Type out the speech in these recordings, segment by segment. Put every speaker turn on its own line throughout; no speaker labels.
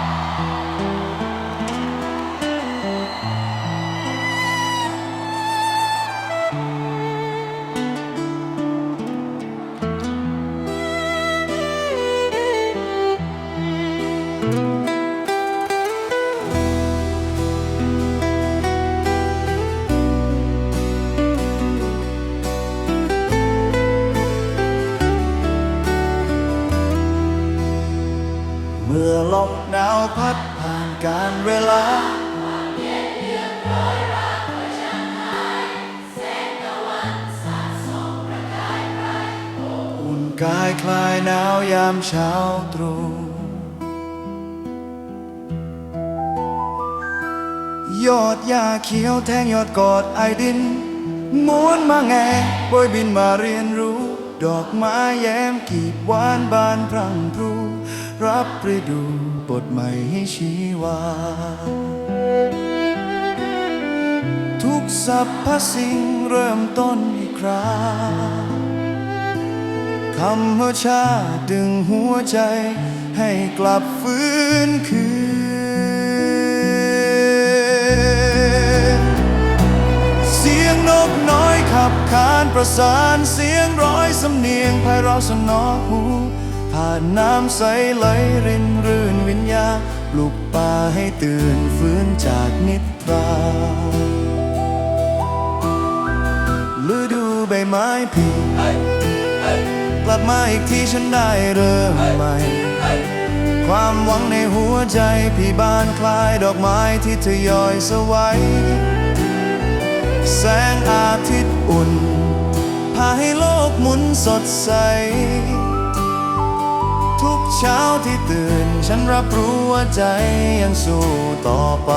thank mm -hmm. you เมื่อลมหนาวพัดผ่านการเวลาอุ่นกายคลายหนาวยามเช้าตรู่ยอดหญ้าเขียวแทงยอดกอดไอดินม้วนมาแงบอยบินมาเรียนรู้ ดอกไม้แย้มกีบหวานบานพรั่งพรู รับฤดูบทใหม่ให้ชีวา ทุกสรรพสิ่งเริ่มต้นอีกคราธรรมชาดึงหัวใจให้กลับฟื้นคืน เสียงนกน้อยขับขานประสานเสียงร้อยสำเนียงไพเราะสนอหู ผ่านน้ำใสไหลรินรื่นวิญญาณปลุกป่าให้ตื่นฟื้นจากนิทราฤดูใบไม้ผลิกลับมาอีกทีฉันได้เริ่มใหม่ ความหวังในหัวใจพี่บานคลายดอกไม้ที่ทยอยสวัยแสงอาทิตย์อุ่น พาให้โลกหมุนสดใส ทุกเช้าที่ตื่น ฉันรับรู้ว่าใจยังสู้ต่อไป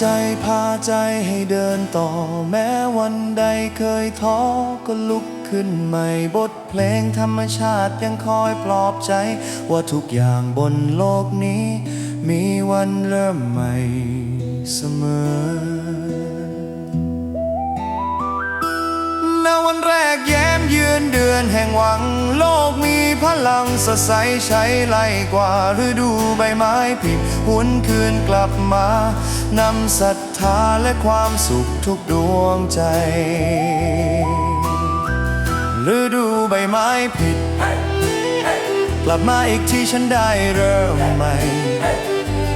ใจพาใจให้เดินต่อ แม้วันใดเคยท้อก็ลุกขึ้นใหม่บทเพลงธรรมชาติยังคอยปลอบใจ ว่าทุกอย่างบนโลกนี้ มีวันเริ่มใหม่เสมอณวันแรกแย้มยืนเดือนแห่งหวัง ลังสดใสใช้ไล่กว่าฤดูใบไม้ผลิหวนคืนกลับมานำศรัทธาและความสุขทุกดวงใจ ฤดูใบไม้ผลิกลับมาอีกที่ฉันได้เริ่มใหม่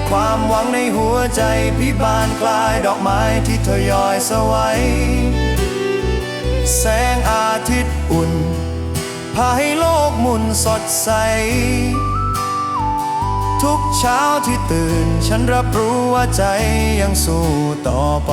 ความหวังในหัวใจพี่บานกลายดอกไม้ที่ทยอยสวัยแสงอาทิตย์อุ่น พาให้โลกมุนสดใส ทุกเช้าที่ตื่น ฉันรับรู้ว่าใจยังสู้ต่อไป